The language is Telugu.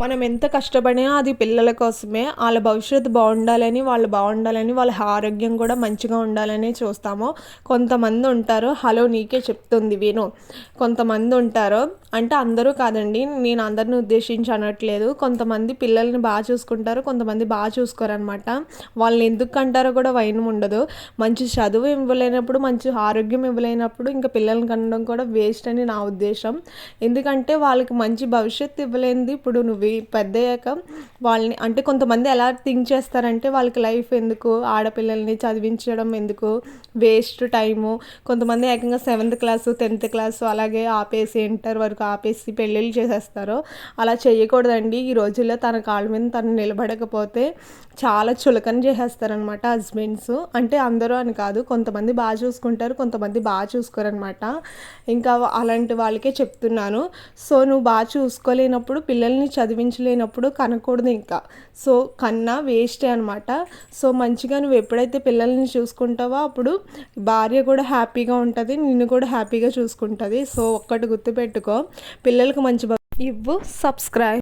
మనం ఎంత కష్టపడినా అది పిల్లల కోసమే వాళ్ళ భవిష్యత్తు బాగుండాలని వాళ్ళు బాగుండాలని వాళ్ళ ఆరోగ్యం కూడా మంచిగా ఉండాలని చూస్తాము. కొంతమంది ఉంటారు హలో నీకే చెప్తుంది విను. కొంతమంది ఉంటారు అంటే అందరూ కాదండి నేను అందరిని ఉద్దేశించి అనట్లేదు. కొంతమంది పిల్లల్ని బాగా చూసుకుంటారు కొంతమంది బాగా చూసుకోరనమాట వాళ్ళని ఎందుకు అంటారో కూడా వైనం ఉండదు. మంచి చదువు ఇవ్వలేనప్పుడు మంచి ఆరోగ్యం ఇవ్వలేనప్పుడు ఇంకా పిల్లల్ని కనడం కూడా వేస్ట్ అని నా ఉద్దేశం. ఎందుకంటే వాళ్ళకి మంచి భవిష్యత్తు ఇవ్వలేనిది ఇప్పుడు నువ్వు పెద్ద వాళ్ళని అంటే కొంతమంది ఎలా థింక్ చేస్తారంటే వాళ్ళకి లైఫ్ ఎందుకు ఆడపిల్లల్ని చదివించడం ఎందుకు వేస్ట్ టైము కొంతమంది ఏకంగా సెవెంత్ క్లాసు టెన్త్ క్లాసు అలాగే ఆపేసి ఇంటర్ వరకు ఆపేసి పెళ్ళిళ్ళు చేసేస్తారు. అలా చేయకూడదండి. ఈ రోజుల్లో తన కాళ్ళ మీద తను నిలబడకపోతే చాలా చులకన చేసేస్తారనమాట హస్బెండ్స్ అంటే అందరూ అని కాదు కొంతమంది బాగా చూసుకుంటారు కొంతమంది బాగా చూసుకోరనమాట ఇంకా అలాంటి వాళ్ళకే చెప్తున్నాను. సో నువ్వు బాగా చూసుకోలేనప్పుడు పిల్లల్ని చదివి చదివించలేనప్పుడు కనకూడదు ఇంకా. సో కన్నా వేస్టే అనమాట సో మంచిగా నువ్వు ఎప్పుడైతే పిల్లల్ని చూసుకుంటావో అప్పుడు భార్య కూడా హ్యాపీగా ఉంటుంది నిన్ను కూడా హ్యాపీగా చూసుకుంటుంది. సో ఒక్కటి గుర్తుపెట్టుకో పిల్లలకు మంచి ఇవ్వు సబ్స్క్రైబ్.